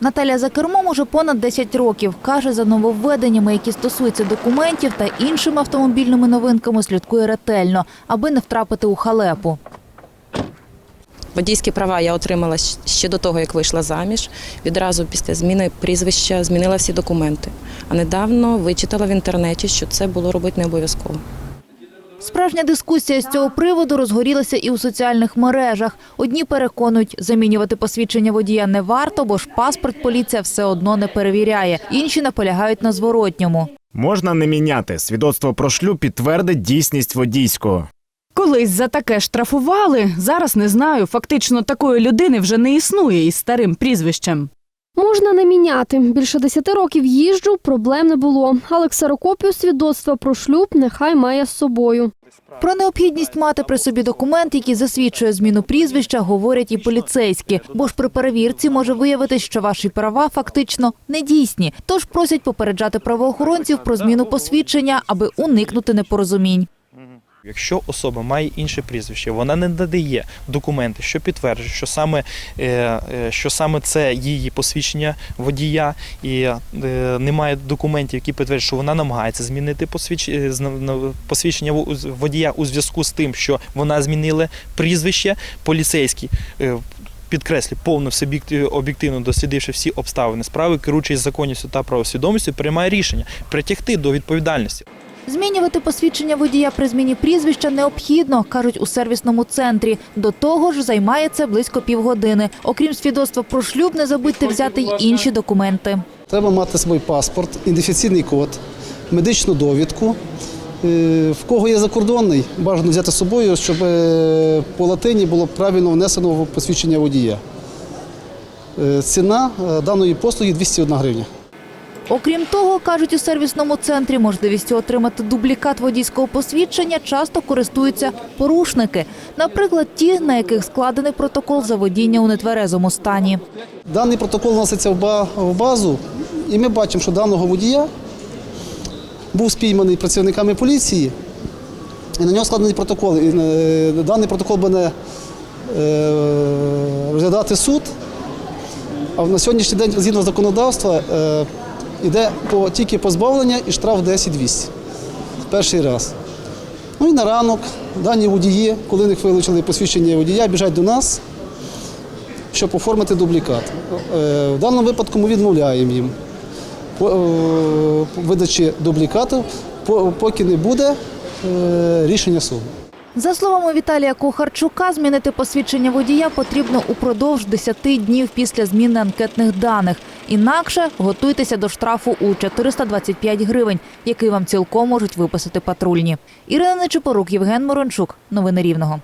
Наталя за кермом уже понад 10 років. Каже, за нововведеннями, які стосуються документів та іншими автомобільними новинками, слідкує ретельно, аби не втрапити у халепу. Водійські права я отримала ще до того, як вийшла заміж. Відразу після зміни прізвища змінила всі документи. А недавно вичитала в інтернеті, що це було робити не обов'язково. Справжня дискусія з цього приводу розгорілася і у соціальних мережах. Одні переконують, замінювати посвідчення водія не варто, бо ж паспорт поліція все одно не перевіряє. Інші наполягають на зворотньому. Можна не міняти. Свідоцтво про шлюб підтвердить дійсність водійського. Колись за таке штрафували. Зараз не знаю. Фактично такої людини вже не існує із старим прізвищем. Можна не міняти. Більше 10 років їжджу, проблем не було. Але ксерокопію свідоцтва про шлюб нехай має з собою. Про необхідність мати при собі документ, який засвідчує зміну прізвища, говорять і поліцейські. Бо ж при перевірці може виявитись, що ваші права фактично недійсні. Тож просять попереджати правоохоронців про зміну посвідчення, аби уникнути непорозумінь. Якщо особа має інше прізвище, вона не надає документи, що підтверджують, що саме, е, е, що саме це її посвідчення водія, і е, немає документів, які підтверджують, що вона намагається змінити посвідчення во- водія у зв'язку з тим, що вона змінила прізвище, поліцейський. Підкреслю, повно об'єктивно дослідивши всі обставини справи, керуючись законністю та правосвідомістю, приймає рішення притягти до відповідальності. Змінювати посвідчення водія при зміні прізвища необхідно, кажуть у сервісному центрі. До того ж, займає це близько півгодини. Окрім свідоцтва про шлюб, не забудьте взяти й інші документи. Треба мати собою паспорт, ідентифікаційний код, медичну довідку. Е, В кого є закордонний, бажано взяти з собою, щоб е, по латині було правильно внесено в посвідчення водія. Е, Ціна даної послуги 201 гривня. Окрім того, кажуть у сервісному центрі, можливістю отримати дублікат водійського посвідчення часто користуються порушники. Наприклад, ті, на яких складений протокол за водіння у нетверезому стані. Даний протокол вноситься в базу, і ми бачимо, що даного водія був спійманий працівниками поліції, і на нього складений протокол. І е, даний протокол буде е, розглядати суд. А на сьогоднішній день, згідно законодавства, е, йде по, тільки позбавлення і штраф 10 200 Перший раз. Ну і на ранок дані водії, коли них вилучили посвідчення водія, біжать до нас щоб оформити дублікат. Е, В даному випадку ми відмовляємо їм е, видачі дублікату, поки не буде е, рішення суду. За словами Віталія Кухарчука, змінити посвідчення водія потрібно упродовж 10 днів після зміни анкетних даних. Інакше готуйтеся до штрафу у 425 гривень, який вам цілком можуть виписати патрульні. Ірина Нечипорук, Євген Морончук. Новини Рівного.